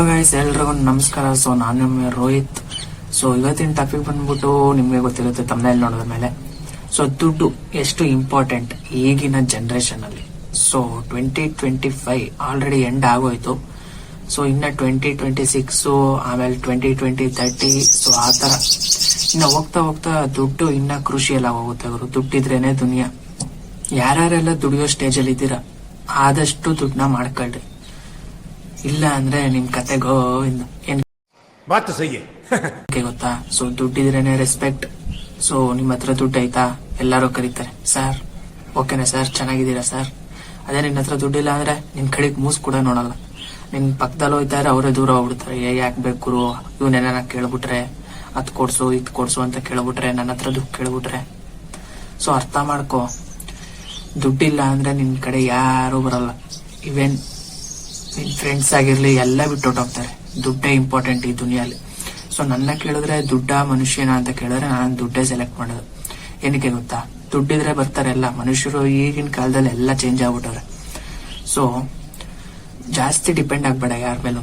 Hello guys ಎಲ್ರಿಗೂ ನಮಸ್ಕಾರ. So ನಾನು ನಿಮ್ಮ ರೋಹಿತ್. ಸೊ ಇವತ್ತಿನ ಟಾಪಿಕ್ ಬಂದ್ಬಿಟ್ಟು ನಿಮಗೆ ಗೊತ್ತಿರುತ್ತೆ ತಮ್ಮನೇಲಿ ನೋಡಿದ ಮೇಲೆ. ಸೊ ದುಡ್ಡು ಎಷ್ಟು ಇಂಪಾರ್ಟೆಂಟ್ ಈಗಿನ ಜನರೇಷನ್ ಅಲ್ಲಿ. So twenty twenty five already end ಆಗೋಯ್ತು. ಸೊ ಇನ್ನ ಟ್ವೆಂಟಿ ಟ್ವೆಂಟಿ ಸಿಕ್ಸ್ ಆಮೇಲೆ ಟ್ವೆಂಟಿ ಟ್ವೆಂಟಿ ತರ್ಟಿ ಸೊ ಆ ತರ ಇನ್ನ ಹೋಗ್ತಾ ಹೋಗ್ತಾ ದುಡ್ಡು ಇನ್ನ ಎಲ್ಲ ಹೋಗುತ್ತೆ ಅವರು ದುಡ್ಡಿದ್ರೇನೆ ದುನಿಯಾ. ಯಾರ್ಯಾರೆಲ್ಲ ದುಡಿಯೋ ಸ್ಟೇಜ್ ಅಲ್ಲಿ ಇದ್ದೀರಾ, ಆದಷ್ಟು ದುಡ್ಡನ್ನ ಮಾಡ್ಕೊಳ್ರಿ. ಇಲ್ಲ ಅಂದ್ರೆ ನಿಮ್ ಕತೆಗೋ ಗೋವಿಂದ ಏನ್ ಮಾತು ಸಹಿ. ಗೊತ್ತಾ? ಸೊ ದುಡ್ಡಿದ್ರೇನೆ ರೆಸ್ಪೆಕ್ಟ್ ಸೊ ನಿಮ್ಮ ಹತ್ರ ದುಡ್ಡು ಆಯ್ತಾ ಎಲ್ಲರೂ ಕರೀತಾರೆ. ಸರ್ ಓಕೆನಾ ಸರ್ ಚೆನ್ನಾಗಿದ್ದೀರಾ ಸರ್ ಅದೇ ನಿನ್ನ ಹತ್ರ ದುಡ್ಡಿಲ್ಲ ಅಂದ್ರೆ ನಿನ್ ಕಡೆಗ್ ಮೂಸ್ ಕೂಡ ನೋಡಲ್ಲ. ನಿನ್ ಪಕ್ಕದಲ್ಲಿ ಹೋಯ್ತಾರೆ ಅವರೇ ದೂರ ಹೋಗ್ಬಿಡ್ತಾರೆ. ಏ ಯಾಕೆ ಬೇಕು ಇವನ್ನೇನ ಕೇಳ್ಬಿಟ್ರೆ ಅದ್ ಕೊಡ್ಸು ಇದ್ ಕೊಡ್ಸು ಅಂತ ಕೇಳ್ಬಿಟ್ರೆ ನನ್ನ ಹತ್ರ ದುಡ್ಡು ಕೇಳ್ಬಿಟ್ರೆ. ಸೊ ಅರ್ಥ ಮಾಡ್ಕೋ. ದುಡ್ಡಿಲ್ಲ ಅಂದ್ರೆ ನಿನ್ ಕಡೆ ಯಾರು ಬರಲ್ಲ. ಇವೆನ್ ನಿನ್ ಫ್ರೆಂಡ್ಸ್ ಆಗಿರ್ಲಿ, ಎಲ್ಲ ಬಿಟ್ಟು ಹೋಗ್ತಾರೆ. ದುಡ್ಡೇ ಇಂಪಾರ್ಟೆಂಟ್ ಈ ದುನಿಯಲ್ಲಿ ಸೊ ನನ್ನ ಕೇಳಿದ್ರೆ ದುಡ್ಡ ಮನುಷ್ಯನ ಅಂತ ಕೇಳಿದ್ರೆ ನಾನು ದುಡ್ಡೇ ಸೆಲೆಕ್ಟ್ ಮಾಡೋದು. ಏನಕ್ಕೆ ಗೊತ್ತಾ? ದುಡ್ಡಿದ್ರೆ ಬರ್ತಾರೆ ಎಲ್ಲ. ಮನುಷ್ಯರು ಈಗಿನ ಕಾಲದಲ್ಲಿ ಎಲ್ಲ ಚೇಂಜ್ ಆಗ್ಬಿಟ್ಟವ್ರೆ. ಸೊ ಜಾಸ್ತಿ ಡಿಪೆಂಡ್ ಆಗ್ಬೇಡ ಯಾರ ಮೇಲೂ.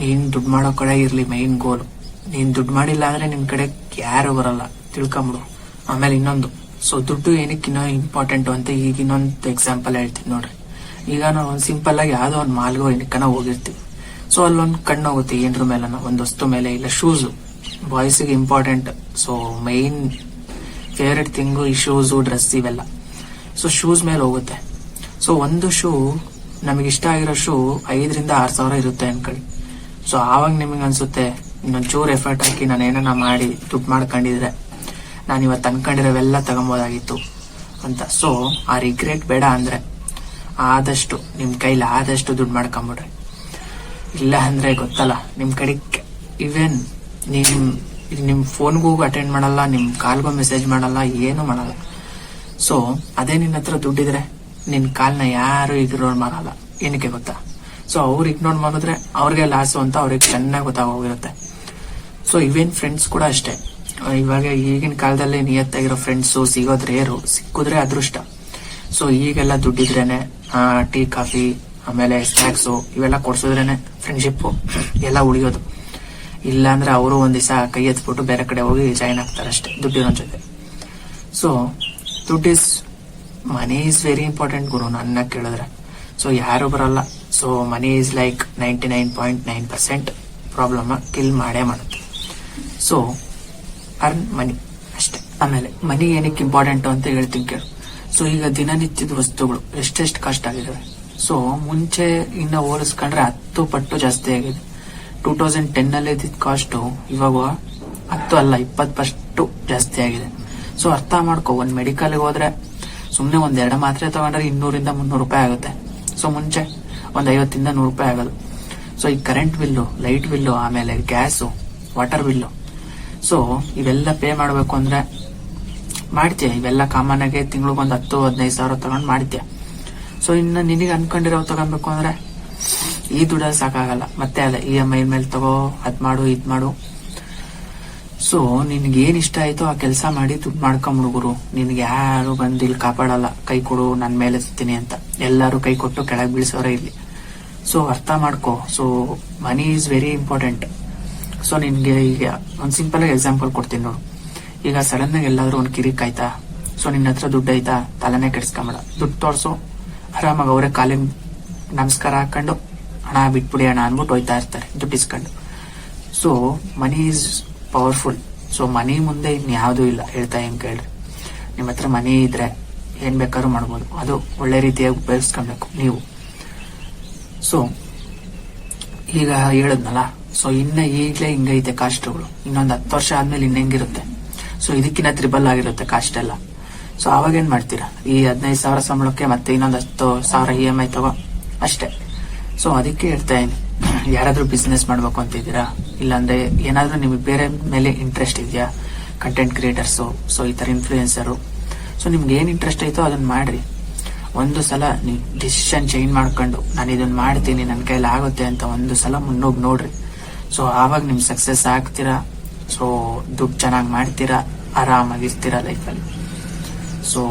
ನೀನ್ ದುಡ್ಡು ಮಾಡೋ ಕಡೆ ಇರ್ಲಿ ಮೈನ್ ಗೋಲ್ ನೀನ್ ದುಡ್ಡು ಮಾಡಿಲ್ಲ ಅಂದ್ರೆ ನಿಮ್ ಕಡೆ ಯಾರು ಬರಲ್ಲ. ತಿಳ್ಕೊಂಬಿಡು. ಆಮೇಲೆ ಇನ್ನೊಂದು. ಸೊ ದುಡ್ಡು ಏನಕ್ಕೆ ಇನ್ನೂ ಇಂಪಾರ್ಟೆಂಟ್ ಅಂತ ಈಗ ಇನ್ನೊಂದು ಎಕ್ಸಾಂಪಲ್ ಹೇಳ್ತೀನಿ ನೋಡ್ರಿ. ಈಗ ನಾವು ಒಂದು ಸಿಂಪಲ್ ಆಗಿ ಯಾವ್ದೋ ಒಂದು ಮಾಲ್ಗೋ ಏನಕ್ಕನ ಹೋಗಿರ್ತೀವಿ. ಸೊ ಅಲ್ಲೊಂದು ಕಣ್ಣು ಹೋಗುತ್ತೆ, ಏನರ ಮೇಲೆ ಒಂದು ವಸ್ತು ಮೇಲೆ, ಇಲ್ಲ shoes ಬಾಯ್ಸ್ಗೆ important so main favourite thing ಈ ಶೂಸು ಡ್ರೆಸ್ ಇವೆಲ್ಲ. ಸೊ ಶೂಸ್ ಮೇಲೆ ಹೋಗುತ್ತೆ. ಸೊ ಒಂದು ಶೂ ನಮಗೆ ಇಷ್ಟ ಆಗಿರೋ ಶೂ ಐದರಿಂದ ಆರು ಸಾವಿರ ಇರುತ್ತೆ ಅನ್ಕೊಳ್ಳಿ. ಸೊ ಆವಾಗ ನಿಮಗೆ ಅನ್ಸುತ್ತೆ ಇನ್ನೊಂದ್ ಚೂರು ಎಫರ್ಟ್ ಹಾಕಿ ನಾನು ಏನಾನ ಮಾಡಿ, ದುಡ್ಡು ಮಾಡ್ಕೊಂಡಿದ್ರೆ. ನಾನು ಇವತ್ತು ಅನ್ಕೊಂಡಿರೋವೆಲ್ಲ ತಗೊಬೋದಾಗಿತ್ತು ಅಂತ. ಸೊ ಆ ರಿಗ್ರೆಟ್ ಬೇಡ ಅಂದ್ರೆ ಆದಷ್ಟು, ನಿಮ್ ಕೈಲಿ ಆದಷ್ಟು ದುಡ್ಡು ಮಾಡ್ಕೊಂಬಿಡ್ರಿ. ಇಲ್ಲ ಅಂದ್ರೆ ಗೊತ್ತಲ್ಲ, ನಿಮ್ ಕಡೆ ಇವೆನ್ ನಿಮ್ ನಿಮ್ ಫೋನ್ಗೂ ಅಟೆಂಡ್ ಮಾಡಲ್ಲ, ನಿಮ್ ಕಾಲ್ಗೂ ಮೆಸೇಜ್ ಮಾಡಲ್ಲ, ಏನು ಮಾಡಲ್ಲ. ಸೊ ಅದೇ ನಿನ್ನ ಹತ್ರ ದುಡ್ಡಿದ್ರೆ ನಿನ್ ಕಾಲ್ನ ಯಾರು ಇಗ್ನೋರ್ ಮಾಡಲ್ಲ. ಏನಕ್ಕೆ ಗೊತ್ತಾ? ಸೊ ಅವ್ರು ಇಗ್ನೋರ್ ಮಾಡಿದ್ರೆ ಅವ್ರಿಗೆ ಲಾಸು ಅಂತ ಅವ್ರಿಗೆ ಚೆನ್ನಾಗಿ ಗೊತ್ತಾಗೋಗಿರುತ್ತೆ. ಸೊ ಇವೇನ್ ಫ್ರೆಂಡ್ಸ್ ಕೂಡ ಅಷ್ಟೇ. ಇವಾಗ ಈಗಿನ ಕಾಲದಲ್ಲಿ ನಿಯತ್ತಾಗಿರೋ ಫ್ರೆಂಡ್ಸು ಸಿಗೋದು ರೇರು ಸಿಕ್ಕಿದ್ರೆ ಅದೃಷ್ಟ. ಸೊ ಈಗೆಲ್ಲ ದುಡ್ಡಿದ್ರೇನೆ ಟೀ ಕಾಫಿ ಆಮೇಲೆ ಸ್ನಾಕ್ಸ್ ಇವೆಲ್ಲ ಕೊಡ್ಸಿದ್ರೇನೆ ಫ್ರೆಂಡ್ಶಿಪ್ ಎಲ್ಲ ಉಳಿಯೋದು. ಇಲ್ಲ ಅಂದ್ರೆ ಅವರು ಒಂದ್ ದಿವಸ ಕೈ ಎತ್ಬಿಟ್ಟು ಬೇರೆ ಕಡೆ ಹೋಗಿ ಜಾಯಿನ್ ಆಗ್ತಾರೆ ಅಷ್ಟೇ ದುಡ್ಡಿರೋ ಜೊತೆ. ಸೊ ದುಡ್ಡು is money is very important ಗುರು ನನ್ನ ಕೇಳಿದ್ರೆ. ಸೊ ಯಾರು ಬರಲ್ಲ. So money is like ninety nine point nine percent problem kill ಮಾಡೇ ಮಾಡುತ್ತೆ. ಸೊ ಅರ್ನ್ ಮನಿ ಅಷ್ಟೇ. ಆಮೇಲೆ ಮನಿ ಏನಕ್ಕೆ ಇಂಪಾರ್ಟೆಂಟ್ ಅಂತ ಹೇಳ್ತೀನಿ ಕೇಳು. ಸೊ ಈಗ ದಿನನಿತ್ಯದ ವಸ್ತುಗಳು ಎಷ್ಟೆಷ್ಟು ಕಾಸ್ಟ್ ಆಗಿದಾವೆ. ಸೊ ಮುಂಚೆ ಇನ್ನ ಹೋಲಿಸ್ಕೊಂಡ್ರೆ ಹತ್ತು ಪಟ್ಟು ಜಾಸ್ತಿ ಆಗಿದೆ. ಟೂ ತೌಸಂಡ್ ಟೆನ್ ಅಲ್ಲಿ ಕಾಸ್ಟು ಇವಾಗ ಹತ್ತು ಅಲ್ಲ, ಇಪ್ಪತ್ತು ಪಟ್ಟು ಜಾಸ್ತಿ ಆಗಿದೆ. ಸೊ ಅರ್ಥ ಮಾಡ್ಕೊ, ಒಂದ್ ಮೆಡಿಕಲ್ಗೆ ಹೋದ್ರೆ ಸುಮ್ನೆ ಒಂದ್ ಎರಡು ಮಾತ್ರೆ ತಗೊಂಡ್ರೆ ಇನ್ನೂರಿಂದ ಮುನ್ನೂರು ರೂಪಾಯಿ ಆಗುತ್ತೆ. ಸೊ ಮುಂಚೆ ಒಂದ್ ಐವತ್ತಿಂದ ನೂರು ರೂಪಾಯಿ ಆಗೋದು ಸೊ ಈ ಕರೆಂಟ್ ಬಿಲ್ಲು ಲೈಟ್ ಬಿಲ್ಲು ಆಮೇಲೆ ಗ್ಯಾಸು ವಾಟರ್ ಬಿಲ್ಲು ಸೊ ಇವೆಲ್ಲ ಪೇ ಮಾಡಬೇಕು ಅಂದ್ರೆ ಮಾಡ್ತೀಯ? ಇವೆಲ್ಲ ಕಾಮನ್ ಆಗಿ ತಿಂಗಳಿಗೊಂದು ಹತ್ತು, ಹದಿನೈದು ಸಾವಿರ ತಗೊಂಡ್ ಮಾಡ್ತೀಯ. ಸೊ ಇನ್ನು ನಿನಗೆ ಅನ್ಕೊಂಡಿರೋ ತಗೊಬೇಕು ಅಂದ್ರೆ, ಈ ದುಡ್ಡಲ್ಲಿ ಸಾಕಾಗಲ್ಲ. ಮತ್ತೆ ಅಲ್ಲ ಇ ಎಂ ಐ ಮೇಲೆ ತಗೋ, ಅದ್ ಮಾಡು, ಇದ್ ಮಾಡು. ಸೊ ನಿನ್ಗೆ ಏನ್ ಇಷ್ಟ ಆಯ್ತೋ ಆ ಕೆಲಸ ಮಾಡಿ ದುಡ್ಡು ಮಾಡ್ಕೊಂಬಿಡು ಗುರು. ನಿನ್ಗೆ ಯಾರು ಬಂದು ಇಲ್ಲಿ ಕಾಪಾಡಲ್ಲ. ಕೈ ಕೊಡು, ನನ್ ಮೇಲೆ ಎತ್ತೀನಿ ಅಂತ. ಎಲ್ಲಾರು ಕೈ ಕೊಟ್ಟು ಕೆಳಗೆ ಬೀಳ್ಸೋರೇ ಇಲ್ಲಿ. ಸೊ ಅರ್ಥ ಮಾಡ್ಕೋ. So money is very important so ನಿನ್ಗೆ ಈಗ ಒಂದ್ ಸಿಂಪಲ್ ಆಗಿ ಎಕ್ಸಾಂಪಲ್ ಕೊಡ್ತೀನಿ ನೋಡು. ಈಗ ಸಡನ್ ಆಗಿ ಎಲ್ಲಾದ್ರೂ ಒಂದ್ ಕಿರಿಕ್ ಆಯ್ತಾ? ಸೊ ನಿನ್ನ ಹತ್ರ ದುಡ್ಡು ಐತಾ? ತಲೆನೇ ಕೆಡ್ಸ್ಕೊಂಬೇಡ. ದುಡ್ಡು ತೋರ್ಸು. ಆರಾಮಾಗಿ ಅವರೇ ಕಾಲಿನ ನಮಸ್ಕಾರ ಹಾಕೊಂಡು ಹಣ ಬಿಟ್ಬಿಡಿ ಹಣ ಅನ್ಬಿಟ್ಟು ಹೋಯ್ತಾ ಇರ್ತಾರೆ. ದುಡ್ಡು ಇಸ್ಕೊಂಡು. So money is powerful so money ಮುಂದೆ ಇನ್ಯಾವುದೂ ಇಲ್ಲ. ಹೇಳ್ತಾ ಹೆಂಗ್ ಕೇಳ್ರಿ? ನಿಮ್ಮ ಹತ್ರ ಮನಿ ಇದ್ರೆ ಏನ್ ಬೇಕಾದ್ರೂ ಮಾಡ್ಬೋದು. ಅದು ಒಳ್ಳೆ ರೀತಿಯಾಗಿ ಉಪಯೋಗಿಸ್ಕೊಬೇಕು ನೀವು. ಸೊ ಈಗ ಹೇಳದ್ನಲ್ಲ? ಸೊ ಇನ್ನ ಈಗಲೇ ಹಿಂಗೈತೆ ಕಾಸ್ಟ್ಗಳು ಇನ್ನೊಂದು ಹತ್ತು ವರ್ಷ ಆದ್ಮೇಲೆ ಇನ್ನ ಹೆಂಗಿರುತ್ತೆ? ಸೊ ಇದಕ್ಕಿಂತ ತ್ರಿಬಲ್ ಆಗಿರುತ್ತೆ ಕಾಸ್ಟ್ ಎಲ್ಲ. ಸೊ ಅವಾಗ ಏನ್ ಮಾಡ್ತೀರಾ? ಈ ಹದಿನೈದು ಸಾವಿರ ಸಂಬಳಕ್ಕೆ ಮತ್ತೆ ಇನ್ನೊಂದು ಹತ್ತು ಸಾವಿರ ಇ ಎಂ ಐ ತಗೋ. ಅಷ್ಟೇ. ಸೊ ಅದಕ್ಕೆ ಇರ್ತಾ ಯಾರಾದ್ರೂ ಬಿಸ್ನೆಸ್ ಮಾಡ್ಬೇಕು ಅಂತಿದ್ದೀರಾ ಇಲ್ಲಾಂದ್ರೆ ಏನಾದ್ರೂ ನಿಮಗೆ ಬೇರೆ ಮೇಲೆ ಇಂಟ್ರೆಸ್ಟ್ ಇದೆಯಾ? ಕಂಟೆಂಟ್ ಕ್ರಿಯೇಟರ್ಸು ಸೊ ಈ ತರ ಇನ್ಫ್ಲೂಯೆನ್ಸರು ಸೊ ನಿಮ್ಗೆ ಏನ್ ಇಂಟ್ರೆಸ್ಟ್ ಐತೋ ಅದನ್ನ ಮಾಡ್ರಿ. ಒಂದು ಸಲ ನೀವು ಡಿಸಿಷನ್ ಚೇಂಜ್ ಮಾಡ್ಕೊಂಡು, ನಾನು ಇದನ್ನ ಮಾಡ್ತೀನಿ ನನ್ನ ಕೈಲಿ ಆಗುತ್ತೆ ಅಂತ ಒಂದು ಸಲ ಮುನ್ನೋಗಿ ನೋಡ್ರಿ. ಸೊ ಆವಾಗ ನಿಮ್ ಸಕ್ಸಸ್ ಆಗ್ತೀರಾ? ಸೊ ದುಡ್ಡು ಚೆನ್ನಾಗಿ ಮಾಡ್ತೀರಾ, ಆರಾಮಾಗಿರ್ತೀರಾ ಲೈಫಲ್ಲಿ ಸೊ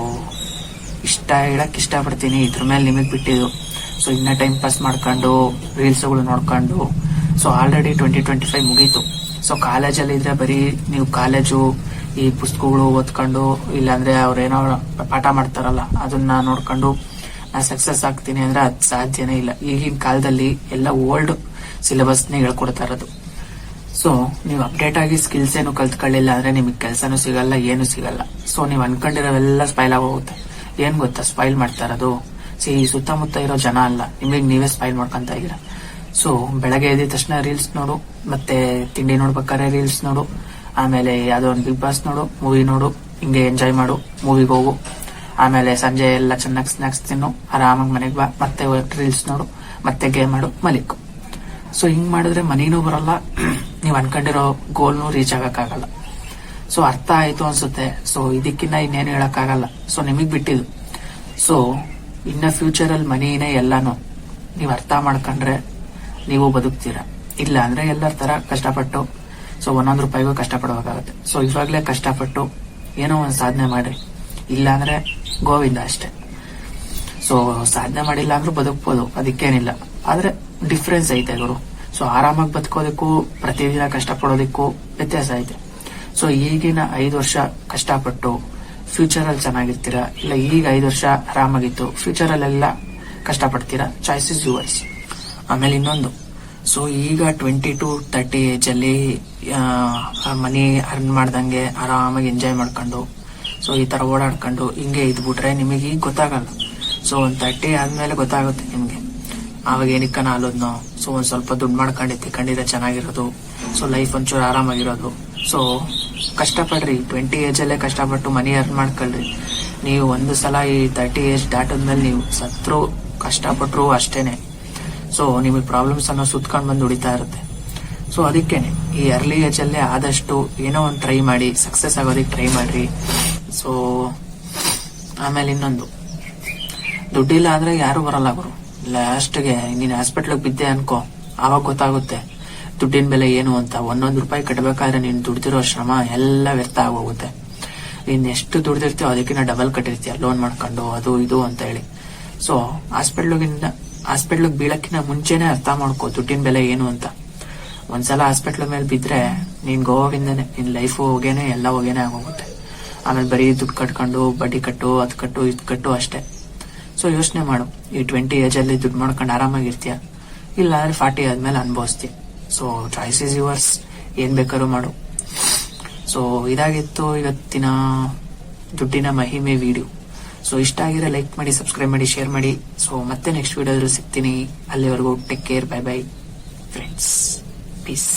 ಇಷ್ಟ ಹೇಳಕ್ ಇಷ್ಟಪಡ್ತೀನಿ. ಇದ್ರ ಮೇಲೆ ನಿಮಗೆ ಬಿಟ್ಟಿದ್ದು. ಸೊ ಇನ್ನ ಟೈಮ್ ಪಾಸ್ ಮಾಡ್ಕೊಂಡು ರೀಲ್ಸ್ಗಳು ನೋಡ್ಕೊಂಡು so already twenty twenty five ಮುಗೀತು ಸೊ ಕಾಲೇಜಲ್ಲಿ ಇದ್ರೆ ಬರೀ ನೀವು ಕಾಲೇಜು ಈ ಪುಸ್ತಕಗಳು ಓದ್ಕೊಂಡು, ಇಲ್ಲಾಂದ್ರೆ ಅವ್ರೇನೋ ಪಾಠ ಮಾಡ್ತಾರಲ್ಲ, ಅದನ್ನ ನೋಡ್ಕೊಂಡು ನಾ ಸಕ್ಸಸ್ ಆಗ್ತೀನಿ ಅಂದ್ರೆ ಅದು ಸಾಧ್ಯನೇ ಇಲ್ಲ. ಈಗಿನ ಕಾಲದಲ್ಲಿ ಎಲ್ಲ ಓಲ್ಡ್ ಸಿಲೆಬಸ್ನೇ ಹೇಳ್ಕೊಡ್ತಾ ಇರೋದು. ಸೊ ನೀವು ಅಪ್ಡೇಟ್ ಆಗಿ ಸ್ಕಿಲ್ಸ್ ಏನು ಕಲ್ತ್ಕೊಳ್ಳಿಲ್ಲ ಅಂದ್ರೆ ನಿಮಗೆ ಕೆಲಸನೂ ಸಿಗಲ್ಲ, ಏನು ಸಿಗಲ್ಲ. ಸೊ ನೀವು ಅನ್ಕೊಂಡಿರೋವೆಲ್ಲ ಸ್ಪೈಲ್ ಆಗೋಗುತ್ತೆ. ಏನ್ ಗೊತ್ತಾ? ಸ್ಪೈಲ್ ಮಾಡ್ತಾ ಇರೋದು. ಸಿ ಸುತ್ತಮುತ್ತ ಇರೋ ಜನ ಅಲ್ಲ. ನಿಮಗೆ ನೀವೇ ಸ್ಪೈಲ್ ಮಾಡ್ಕೊಂತ ಇದ್ದೀರಾ. ಸೊ ಬೆಳಗ್ಗೆ ಎದ್ದ ತಕ್ಷಣ ರೀಲ್ಸ್ ನೋಡು, ಮತ್ತೆ ತಿಂಡಿ ನೋಡ್ಬೇಕಾದ್ರೆ ರೀಲ್ಸ್ ನೋಡು, ಆಮೇಲೆ ಯಾವ್ದೋ ಒಂದು ಬಿಗ್ ಬಾಸ್ ನೋಡು ಮೂವಿ ನೋಡು, ಹಿಂಗೆ ಎಂಜಾಯ್ ಮಾಡು ಮೂವಿಗೆ ಹೋಗು. ಆಮೇಲೆ ಸಂಜೆ ಎಲ್ಲ ಚೆನ್ನಾಗಿ ಸ್ನಾಕ್ಸ್ ತಿನ್ನು, ಆರಾಮಾಗಿ ಮನೆಗೆ ಬಾ, ಮತ್ತೆ ರೀಲ್ಸ್ ನೋಡು, ಮತ್ತೆ ಗೇಮ್ ಮಾಡು ಮಲಿಕ್. ಸೊ ಹಿಂಗ್ ಮಾಡಿದ್ರೆ ಮನಿನೂ ಬರಲ್ಲ. ನೀವು ಅನ್ಕೊಂಡಿರೋ ಗೋಲ್ನು ರೀಚ್ ಆಗಕ್ಕಾಗಲ್ಲ. ಸೊ ಅರ್ಥ ಆಯ್ತು ಅನ್ಸುತ್ತೆ. ಸೊ ಇದಕ್ಕಿನ್ನ ಇನ್ನೇನು ಹೇಳಕ್ಕಾಗಲ್ಲ. ಸೊ ನಿಮಗ್ ಬಿಟ್ಟಿದ್ದು. ಸೊ ಇನ್ನ ಫ್ಯೂಚರ್ ಅಲ್ಲಿ ಮನಿನೇ ಎಲ್ಲಾನು. ನೀವು ಅರ್ಥ ಮಾಡ್ಕೊಂಡ್ರೆ ನೀವು ಬದುಕ್ತೀರಾ. ಇಲ್ಲ ಅಂದ್ರೆ ಎಲ್ಲರ ತರ ಕಷ್ಟಪಟ್ಟು ಸೊ ಒಂದೊಂದು ರೂಪಾಯಿಗೂ ಕಷ್ಟಪಡಬೇಕಾಗತ್ತೆ ಸೊ ಇವಾಗ್ಲೇ ಕಷ್ಟಪಟ್ಟು ಏನೋ ಒಂದು ಸಾಧನೆ ಮಾಡ್ರಿ ಇಲ್ಲ ಅಂದ್ರೆ ಗೋವಿಂದ ಅಷ್ಟೇ. ಸೊ ಸಾಧನೆ ಮಾಡಿಲ್ಲ ಅಂದ್ರೂ ಬದುಕ್ಬೋದು. ಅದಕ್ಕೇನಿಲ್ಲ. ಆದ್ರೆ ಡಿಫ್ರೆನ್ಸ್ ಐತೆ ಗುರು. ಸೊ ಆರಾಮಾಗಿ ಬದುಕೋದಕ್ಕೂ ಪ್ರತಿದಿನ ಕಷ್ಟಪಡೋದಕ್ಕೂ ವ್ಯತ್ಯಾಸ ಐತೆ. ಸೊ ಈಗಿನ ಐದು ವರ್ಷ ಕಷ್ಟಪಟ್ಟು ಫ್ಯೂಚರ್ ಅಲ್ಲಿ ಚೆನ್ನಾಗಿರ್ತೀರಾ? ಇಲ್ಲ, ಈಗ ಐದು ವರ್ಷ ಆರಾಮಾಗಿತ್ತು ಫ್ಯೂಚರ್ ಅಲ್ಲೆಲ್ಲ ಕಷ್ಟಪಡ್ತೀರಾ? ಚಾಯ್ಸ್ ಇಸ್ ಯುವರ್ಸ್ ಆಮೇಲೆ ಇನ್ನೊಂದು. ಸೊ ಈಗ ಟ್ವೆಂಟಿ ಟು ತರ್ಟಿ ಏಜ್ ಅಲ್ಲಿ ಮನಿ ಅರ್ನ್ ಮಾಡ್ದಂಗೆ ಆರಾಮಾಗಿ ಎಂಜಾಯ್ ಮಾಡ್ಕೊಂಡು ಸೊ ಈ ತರ ಓಡಾಡ್ಕೊಂಡು ಹಿಂಗೆ ಇದ್ಬಿಟ್ರೆ ನಿಮಗೆ ಈಗ ಗೊತ್ತಾಗಲ್ಲ. ಸೊ ಒಂದು ತರ್ಟಿ ಆದ್ಮೇಲೆ ಗೊತ್ತಾಗುತ್ತೆ ನಿಮ್ಗೆ. ಆವಾಗ ಏನಕ್ಕನ ಅಲ್ಲೋದ್ನು? ಸೊ ಒಂದ್ ಸ್ವಲ್ಪ ದುಡ್ಡು ಮಾಡ್ಕೊಂಡು ಖಂಡಿತ ಚೆನ್ನಾಗಿರೋದು. ಸೊ ಲೈಫ್ ಒಂಚೂರು ಆರಾಮಾಗಿರೋದು. ಸೊ ಕಷ್ಟಪಡ್ರಿ. ಟ್ವೆಂಟಿ ಅಲ್ಲೇ ಕಷ್ಟಪಟ್ಟು ಮನಿ ಅರ್ನ್ ಮಾಡ್ಕೊಳ್ರಿ. ನೀವು ಒಂದು ಸಲ ಈ ತರ್ಟಿ ಏಜ್ ದಾಟದ್ಮೇಲೆ ನೀವು ಸತ್ರು, ಕಷ್ಟಪಟ್ರು ಅಷ್ಟೇನೆ. ಸೊ ನಿಮಗೆ ಪ್ರಾಬ್ಲಮ್ಸ್ ಅನ್ನೋ ಸುತ್ಕೊಂಡು ಬಂದು ಉಳಿತಾ ಇರುತ್ತೆ. ಸೊ ಅದಕ್ಕೇನೆ. ಈ ಅರ್ಲಿ ಅಲ್ಲೇ ಆದಷ್ಟು ಏನೋ ಒಂದು ಟ್ರೈ ಮಾಡಿ ಸಕ್ಸಸ್ ಆಗೋದಕ್ಕೆ ಟ್ರೈ ಮಾಡ್ರಿ. ಸೊ ಆಮೇಲೆ ಇನ್ನೊಂದು. ದುಡ್ಡಿಲ್ಲ ಅಂದ್ರೆ ಯಾರು ಬರಲ್ಲ ಗುರು. ಲಾಸ್ಟ್ಗೆ ನೀನ್ ಹಾಸ್ಪಿಟ್ಲಿಗೆ ಬಿದ್ದೆ ಅನ್ಕೋ. ಆವಾಗ ಗೊತ್ತಾಗುತ್ತೆ. ದುಡ್ಡಿನ ಬೆಲೆ ಏನು ಅಂತ. ಒಂದೊಂದು ರೂಪಾಯಿ ಕಟ್ಟಬೇಕಾದ್ರೆ ನೀನ್ ದುಡ್ದಿರೋ ಶ್ರಮ ಎಲ್ಲ ವ್ಯರ್ಥ ಆಗೋಗುತ್ತೆ. ನೀನ್ ಎಷ್ಟು ದುಡ್ದಿರ್ತೀಯೋ ಅದಕ್ಕಿಂತ ಡಬಲ್ ಕಟ್ಟಿರ್ತೀಯ. ಲೋನ್ ಮಾಡ್ಕೊಂಡು ಅದು ಇದು ಅಂತ ಹೇಳಿ. ಸೊ ಹಾಸ್ಪಿಟ್ಲಿಗಿಂತ ಹಾಸ್ಪಿಟ್ಲಿಗೆ ಬೀಳಕ್ಕಿಂತ ಮುಂಚೆನೆ ಅರ್ಥ ಮಾಡ್ಕೋ ದುಡ್ಡಿನ ಬೆಲೆ ಏನು ಅಂತ. ಒಂದ್ಸಲ ಹಾಸ್ಪಿಟ್ಲ್ ಮೇಲೆ ಬಿದ್ರೆ ನೀನ್ ಗೋವಾಗಿಂದನೆ ನಿನ್ ಲೈಫ್ ಹೋಗೇನೆ, ಎಲ್ಲ ಹೋಗೇನೆ ಆಗೋಗುತ್ತೆ. ಆಮೇಲೆ ಬರೀ ದುಡ್ಡು ಕಟ್ಕೊಂಡು, ಬಡ್ಡಿ ಕಟ್ಟು, ಅದ್ ಕಟ್ಟು, ಇದ್ ಕಟ್ಟು ಅಷ್ಟೇ. ಸೊ ಯೋಚನೆ ಮಾಡು. ಈ ಟ್ವೆಂಟಿ ಅಲ್ಲಿ ದುಡ್ಡು ಮಾಡ್ಕೊಂಡು ಆರಾಮಾಗಿರ್ತೀಯ? ಇಲ್ಲ ಅಂದ್ರೆ ಫಾರ್ಟಿ ಆದ್ಮೇಲೆ ಅನುಭವಿಸ್ತೀಯ. ಸೊ ಚಾಯ್ಸ್ ಇಸ್ ಯುವರ್ಸ್ ಏನ್ ಬೇಕಾದ್ರೂ ಮಾಡು. ಸೊ ಇದಾಗಿತ್ತು ಇವತ್ತಿನ ದುಡ್ಡಿನ ಮಹಿಮೆ ವಿಡಿಯೋ ಸೊ ಇಷ್ಟ ಆಗಿದ್ರೆ ಲೈಕ್ ಮಾಡಿ ಸಬ್ಸ್ಕ್ರೈಬ್ ಮಾಡಿ ಶೇರ್ ಮಾಡಿ. ಸೊ ಮತ್ತೆ ನೆಕ್ಸ್ಟ್ ವಿಡಿಯೋದಲ್ಲಿ ಸಿಗ್ತೀನಿ. ಅಲ್ಲಿವರೆಗೂ take care bye bye friends peace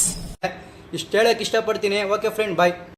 ಇಷ್ಟು ಹೇಳಕ್ಕೆ ಇಷ್ಟಪಡ್ತೀನಿ. Okay friend bye